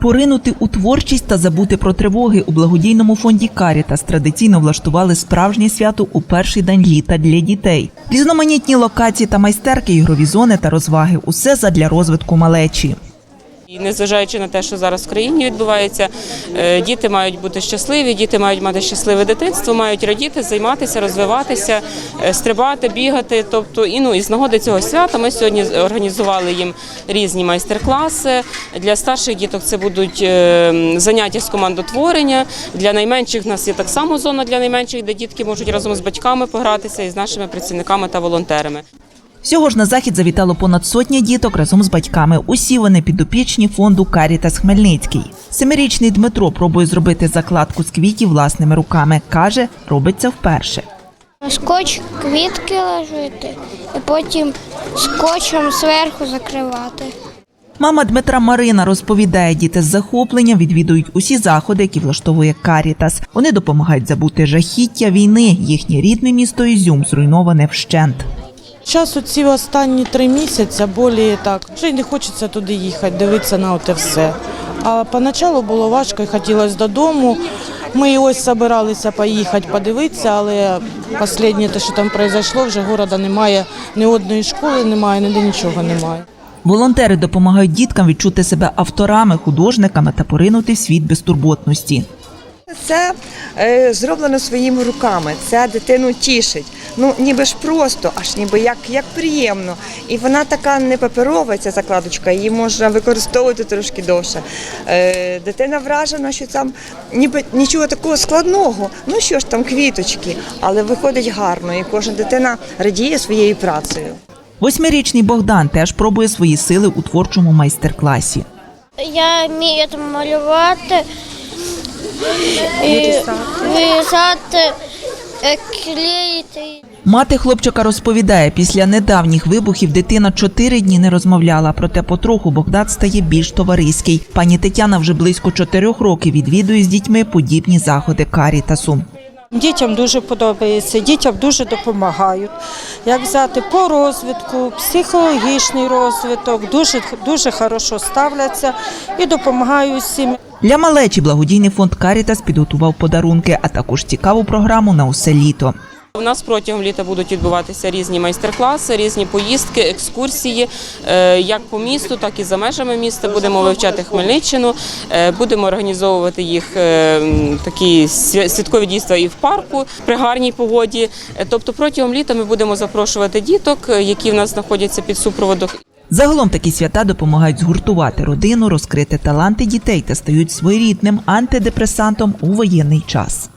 Поринути у творчість та забути про тривоги у благодійному фонді Карітас традиційно влаштували справжнє свято у перший день літа для дітей. Різноманітні локації та майстерки, ігрові зони та розваги усе задля розвитку малечі. І незважаючи на те, що зараз в країні відбувається, е, діти мають бути щасливі, діти мають мати щасливе дитинство, мають радіти, займатися, розвиватися, е, стрибати, бігати. Тобто, і ну і з нагоди цього свята ми сьогодні організували їм різні майстер-класи. Для старших діток це будуть е, заняття з командотворення. Для найменших в нас є так само зона для найменших, де дітки можуть разом з батьками погратися і з нашими працівниками та волонтерами. Всього ж на захід завітало понад сотня діток разом з батьками. Усі вони підопічні фонду Карітас Хмельницький. Семирічний Дмитро пробує зробити закладку з квітів власними руками. каже, робить це вперше. Скотч квітки ложити і потім скотчем зверху закривати. Мама Дмитра Марина розповідає, діти з захопленням відвідують усі заходи, які влаштовує Карітас. Вони допомагають забути жахіття війни. Їхнє рідне місто Ізюм зруйноване вщент. Час у ці останні три місяці болі так. Вже й не хочеться туди їхати, дивитися на оте все. А поначалу було важко і хотілося додому. Ми ось збиралися поїхати подивитися, але останнє те, що там произошло, вже города немає, ні одної школи немає, ніде нічого немає. Волонтери допомагають діткам відчути себе авторами, художниками та поринути в світ безтурботності. Це е, зроблено своїми руками. Це дитину тішить. Ну ніби ж просто, аж ніби як, як приємно. І вона така не паперова, ця закладочка, її можна використовувати трошки довше. Е, дитина вражена, що там ніби нічого такого складного. Ну що ж там квіточки, але виходить гарно, і кожна дитина радіє своєю працею. Восьмирічний Богдан теж пробує свої сили у творчому майстер-класі. Я вмію там малювати, і вирізати, клеїти. Мати хлопчика розповідає, після недавніх вибухів дитина чотири дні не розмовляла, проте потроху Богдан стає більш товариський. Пані Тетяна вже близько чотирьох років відвідує з дітьми подібні заходи Карітасу. Дітям дуже подобається, дітям дуже допомагають. Як взяти по розвитку, психологічний розвиток, дуже дуже хорошо ставляться і допомагають всім. Для малечі благодійний фонд Карітас підготував подарунки, а також цікаву програму на усе літо. У нас протягом літа будуть відбуватися різні майстер-класи, різні поїздки, екскурсії, е, як по місту, так і за межами міста. Будемо вивчати Хмельниччину, е, будемо організовувати їх е, такі святкові дійства і в парку при гарній погоді. Тобто протягом літа ми будемо запрошувати діток, які в нас знаходяться під супроводом Загалом такі свята допомагають згуртувати родину, розкрити таланти дітей та стають своєрідним антидепресантом у воєнний час.